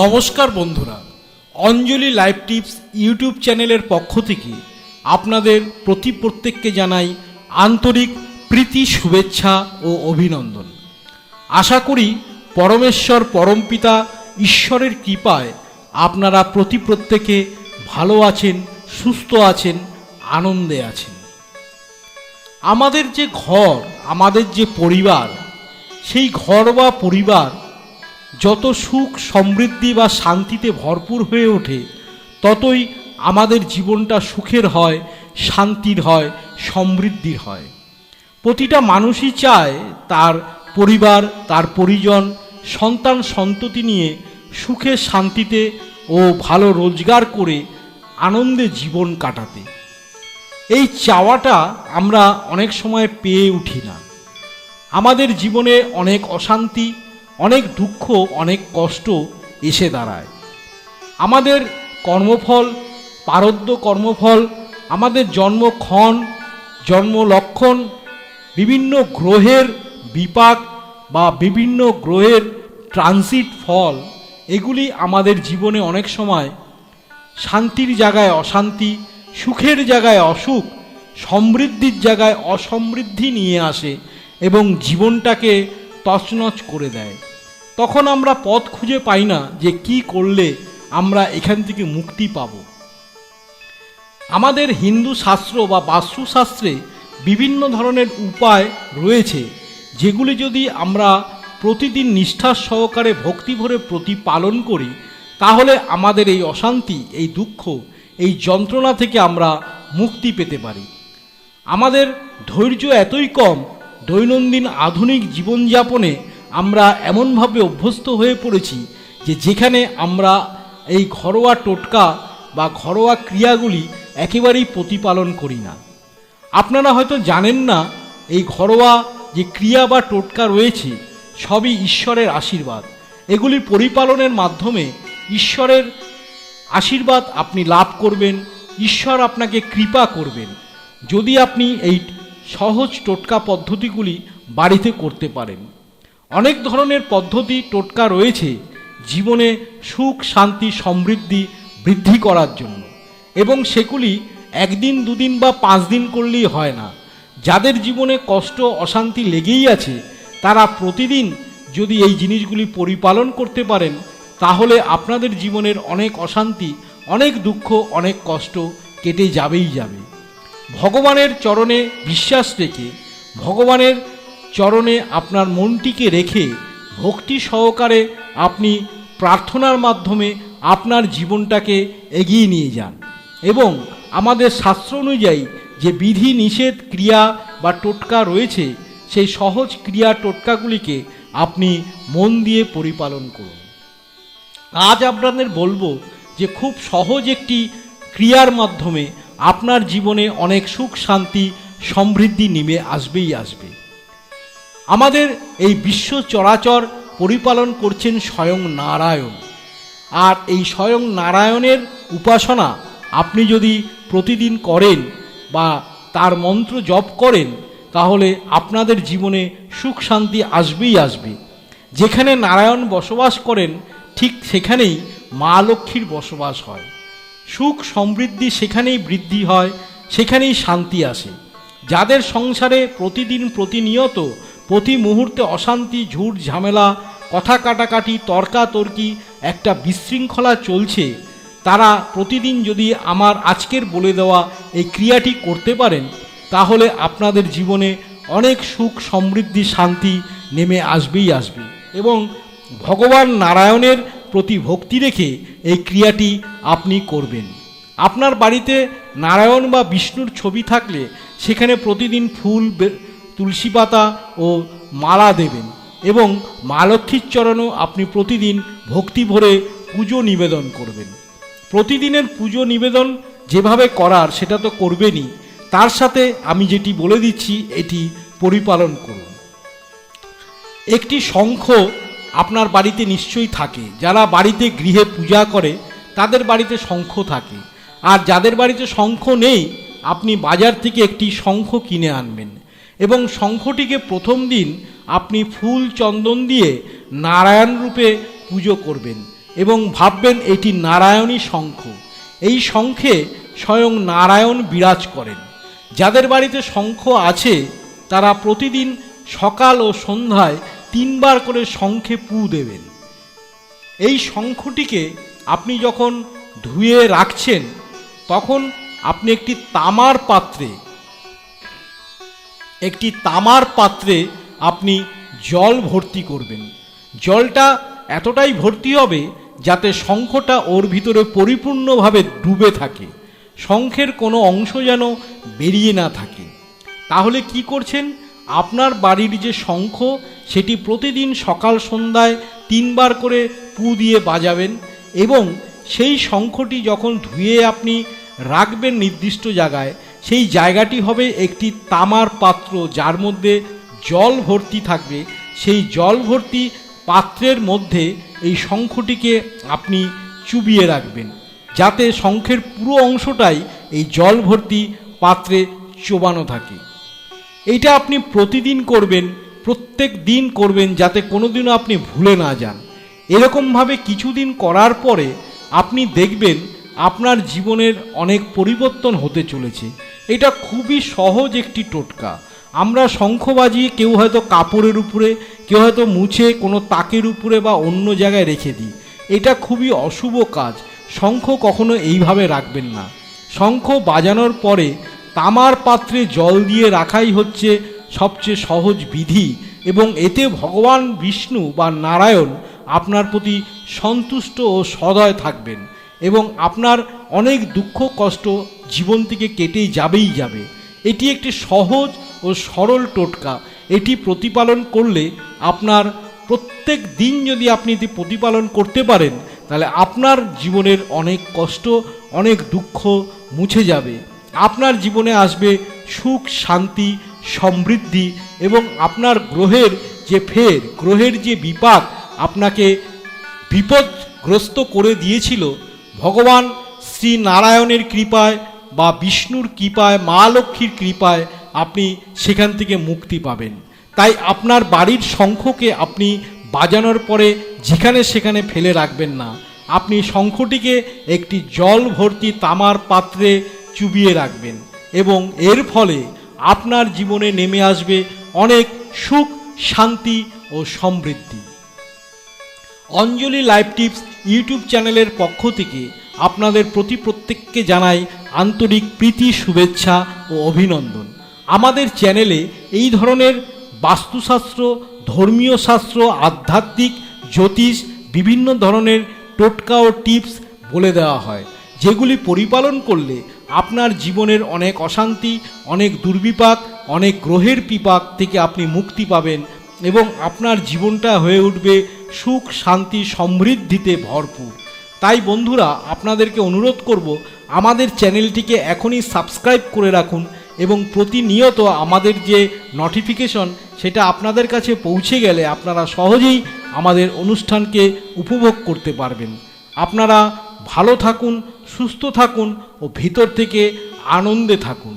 নমস্কার বন্ধুরা, অঞ্জলি live tips YouTube চ্যানেলের পক্ষ থেকে আপনাদের প্রতি প্রত্যেককে জানাই আন্তরিক প্রীতি, শুভেচ্ছা ও অভিনন্দন। আশা করি পরমেশ্বর পরমপিতা ঈশ্বরের কৃপায় আপনারা প্রতি প্রত্যেকে ভালো আছেন, সুস্থ আছেন, আনন্দে আছেন। আমাদের যে ঘর, আমাদের যে পরিবার, সেই ঘর বা পরিবার যত সুখ, সমৃদ্ধি বা শান্তিতে ভরপুর হয়ে ওঠে, ততই আমাদের জীবনটা সুখের হয়, শান্তির হয়, সমৃদ্ধির হয়। প্রতিটা মানুষই চায় তার পরিবার, তার পরিজন, সন্তান সন্ততি নিয়ে সুখে, শান্তিতে ও ভালো রোজগার করে আনন্দে জীবন কাটাতে। এই চাওয়াটা আমরা অনেক সময় পেয়ে উঠি না। আমাদের জীবনে অনেক অশান্তি অনেক দুঃখ, অনেক কষ্ট এসে দাঁড়ায়। আমাদের কর্মফল, পারদ্য কর্মফল, আমাদের জন্মক্ষণ জন্ম লক্ষণ, বিভিন্ন গ্রহের বিপাক বা বিভিন্ন গ্রহের ট্রানজিট ফল, এগুলি আমাদের জীবনে অনেক সময় শান্তির জায়গায় অশান্তি, সুখের জায়গায় অসুখ, সমৃদ্ধির জায়গায় অসমৃদ্ধি নিয়ে আসে এবং জীবনটাকে তছনছ করে দেয়। তখন আমরা পথ খুঁজে পাই না যে কি করলে আমরা এখান থেকে মুক্তি পাব। আমাদের হিন্দু শাস্ত্র বা বাস্তুশাস্ত্রে বিভিন্ন ধরনের উপায় রয়েছে, যেগুলি যদি আমরা প্রতিদিন নিষ্ঠার সহকারে ভক্তি ভরে প্রতিপালন করি, তাহলে আমাদের এই অশান্তি, এই দুঃখ, এই যন্ত্রণা থেকে আমরা মুক্তি পেতে পারি। আমাদের ধৈর্য এতই কম দৈনন্দিন আধুনিক জীবনযাপনে আমরা এমনভাবে অভ্যস্ত হয়ে পড়েছি যে যেখানে আমরা এই ঘরোয়া টোটকা বা ঘরোয়া ক্রিয়াগুলি একেবারেই প্রতিপালন করি না। আপনারা হয়তো জানেন না, এই ঘরোয়া যে ক্রিয়া বা টোটকা রয়েছে, সবই ঈশ্বরের আশীর্বাদ। এগুলি পরিপালনের মাধ্যমে ঈশ্বরের আশীর্বাদ আপনি লাভ করবেন, ঈশ্বর আপনাকে কৃপা করবেন। যদি আপনি এই সহজ টোটকা পদ্ধতিগুলি বাড়িতে করতে পারেন। অনেক ধরনের পদ্ধতি টোটকা রয়েছে জীবনে সুখ, শান্তি, সমৃদ্ধি বৃদ্ধি করার জন্য। এবং সেগুলি একদিন, দুদিন বা পাঁচ দিন করলেই হয় না। যাদের জীবনে কষ্ট, অশান্তি লেগেই আছে, তারা প্রতিদিন যদি এই জিনিসগুলি পরিপালন করতে পারেন, তাহলে আপনাদের জীবনের অনেক অশান্তি, অনেক দুঃখ, অনেক কষ্ট কেটে যাবেই যাবে। ভগবানের চরণে বিশ্বাস রেখে, ভগবানের চরণে আপনার মনটিকে রেখে ভক্তি সহকারে আপনি প্রার্থনার মাধ্যমে আপনার জীবনটাকে এগিয়ে নিয়ে যান এবং আমাদের শাস্ত্র অনুযায়ী যে বিধি নিষেধ ক্রিয়া বা টোটকা রয়েছে, সেই সহজ ক্রিয়া টোটকাগুলিকে আপনি মন দিয়ে পরিপালন করুন। আজ আপনাদের বলব যে খুব সহজ একটি ক্রিয়ার মাধ্যমে আপনার জীবনে অনেক সুখ, শান্তি, সমৃদ্ধি নেমে আসবেই আসবে। আমাদের এই বিশ্ব চরাচর পরিপালন করছেন স্বয়ং নারায়ণ। আর এই স্বয়ং নারায়ণের উপাসনা আপনি যদি প্রতিদিন করেন বা তার মন্ত্র জপ করেন, তাহলে আপনাদের জীবনে সুখ, শান্তি আসবেই আসবে। যেখানে নারায়ণ বসবাস করেন, ঠিক সেখানেই মা লক্ষ্মীর বসবাস হয়। সুখ সমৃদ্ধি সেখানেই বৃদ্ধি হয়, সেখানেই শান্তি আসে। যাদের সংসারে প্রতিদিন প্রতিনিয়ত, প্রতি মুহূর্তে অশান্তি, ঝুট, ঝামেলা, কথা কাটাকাটি, তর্কাতর্কি একটা বিশৃঙ্খলা চলছে, তারা প্রতিদিন যদি আমার আজকের বলে দেওয়া এই ক্রিয়াটি করতে পারেন, তাহলে আপনাদের জীবনে অনেক সুখ সমৃদ্ধি, শান্তি নেমে আসবেই আসবে। এবং ভগবান নারায়ণের প্রতি ভক্তি রেখে এই ক্রিয়াটি আপনি করবেন। আপনার বাড়িতে নারায়ণ বা বিষ্ণুর ছবি থাকলে সেখানে প্রতিদিন ফুল তুলসী পাতা ও মালা দেবেন এবং মা লক্ষ্মীর চরণও আপনি প্রতিদিন ভক্তি ভরে পুজো নিবেদন করবেন। প্রতিদিনের পুজো নিবেদন যেভাবে করার সেটা তো করবেনই। তার সাথে আমি যেটি বলে দিচ্ছি, এটি পরিপালন করুন। একটি শঙ্খ আপনার বাড়িতে নিশ্চয়ই থাকে। যারা বাড়িতে গৃহে পূজা করে, তাদের বাড়িতে শঙ্খ থাকে। আর যাদের বাড়িতে শঙ্খ নেই, আপনি বাজার থেকে একটি শঙ্খ কিনে আনবেন। এবং শঙ্খটিকে প্রথম দিন আপনি ফুল চন্দন দিয়ে নারায়ণ রূপে পুজো করবেন এবং ভাববেন এটি নারায়ণী শঙ্খ। এই শঙ্খে স্বয়ং নারায়ণ বিরাজ করেন। যাদের বাড়িতে শঙ্খ আছে, তারা প্রতিদিন সকাল ও সন্ধ্যায় তিনবার করে শঙ্খে পু দেবেন। এই শঙ্খটিকে আপনি যখন ধুয়ে রাখছেন, তখন আপনি একটি তামার পাত্রে, একটি তামার পাত্রে আপনি জল ভর্তি করবেন। জলটা এতটাই ভর্তি হবে যাতে শঙ্খটা ওর ভিতরে পরিপূর্ণভাবে ডুবে থাকে। শঙ্খের কোনো অংশ যেন বেরিয়ে না থাকে। তাহলে কি করছেন? আপনার বাড়ির যে শঙ্খ, সেটি প্রতিদিন সকাল সন্ধ্যায় তিনবার করে পু দিয়ে বাজাবেন এবং সেই শঙ্খটি যখন ধুয়ে আপনি রাখবেন নির্দিষ্ট জায়গায়, সেই জায়গাটি হবে একটি তামার পাত্র যার মধ্যে জল ভর্তি থাকবে। সেই জল ভর্তি পাত্রের মধ্যে এই শঙ্খটিকে আপনি চুবিয়ে রাখবেন যাতে শঙ্খের পুরো অংশটাই এই জল ভর্তি পাত্রে চোবানো থাকে। এইটা আপনি প্রতিদিন করবেন, প্রত্যেক দিন করবেন যাতে কোনোদিনও আপনি ভুলে না যান। এরকমভাবে কিছুদিন করার পরে আপনি দেখবেন আপনার জীবনের অনেক পরিবর্তন হতে চলেছে। এটা খুবই সহজ একটি টোটকা। আমরা শঙ্খ বাজিয়ে কেউ হয়তো কাপড়ের উপরে, কেউ হয়তো মুছে কোনো তাকের উপরে বা অন্য জায়গায় রেখে দিই। এটা খুবই অশুভ কাজ। শঙ্খ কখনো এইভাবে রাখবেন না। শঙ্খ বাজানোর পরে তামার পাত্রে জল দিয়ে রাখাই হচ্ছে সবচেয়ে সহজ বিধি এবং এতে ভগবান বিষ্ণু বা নারায়ণ আপনার প্রতি সন্তুষ্ট ও সদয় থাকবেন এবং আপনার অনেক দুঃখ, কষ্ট জীবন থেকে কেটেই যাবেই যাবে। এটি একটি সহজ ও সরল টোটকা। এটি প্রতিপালন করলে আপনার প্রত্যেক দিন যদি আপনি এটি প্রতিপালন করতে পারেন, তাহলে আপনার জীবনের অনেক কষ্ট, অনেক দুঃখ মুছে যাবে। আপনার জীবনে আসবে সুখ, শান্তি, সমৃদ্ধি এবং আপনার গ্রহের যে ফের, গ্রহের যে বিপাক আপনাকে বিপদগ্রস্ত করে দিয়েছিল, ভগবান শ্রী নারায়ণের কৃপায় বা বিষ্ণুর কৃপায়, মা লক্ষ্মীর কৃপায় আপনি সেখান থেকে মুক্তি পাবেন। তাই আপনার বাড়ির শঙ্খকে আপনি বাজানোর পরে যেখানে সেখানে ফেলে রাখবেন না। আপনি শঙ্খটিকে একটি জল ভর্তি তামার পাত্রে চুবিয়ে রাখবেন এবং এর ফলে আপনার জীবনে নেমে আসবে অনেক সুখ, শান্তি ও সমৃদ্ধি। অঞ্জলি লাইভ টিপস ইউটিউব চ্যানেলের পক্ষ থেকে আপনাদের প্রতি প্রত্যেককে জানাই আন্তরিক প্রীতি, শুভেচ্ছা ও অভিনন্দন। আমাদের চ্যানেলে এই ধরনের বাস্তুশাস্ত্র, ধর্মীয় শাস্ত্র, আধ্যাত্মিক, জ্যোতিষ, বিভিন্ন ধরনের টোটকা ও টিপস বলে দেওয়া হয়, যেগুলি পরিপালন করলে আপনার জীবনের অনেক অশান্তি, অনেক দুর্বিপাক, অনেক গ্রহের পিপাক থেকে আপনি মুক্তি পাবেন এবং আপনার জীবনটা হয়ে উঠবে সুখ, শান্তি, সমৃদ্ধিতে ভরপুর। তাই বন্ধুরা, আপনাদেরকে অনুরোধ করব, আমাদের চ্যানেলটিকে এখনই সাবস্ক্রাইব করে রাখুন এবং প্রতিনিয়ত আমাদের যে নোটিফিকেশন সেটা আপনাদের কাছে পৌঁছে গেলে আপনারা সহজেই আমাদের অনুষ্ঠানকে উপভোগ করতে পারবেন। আপনারা ভালো থাকুন সুস্থ থাকুন ও ভিতর থেকে আনন্দে থাকুন।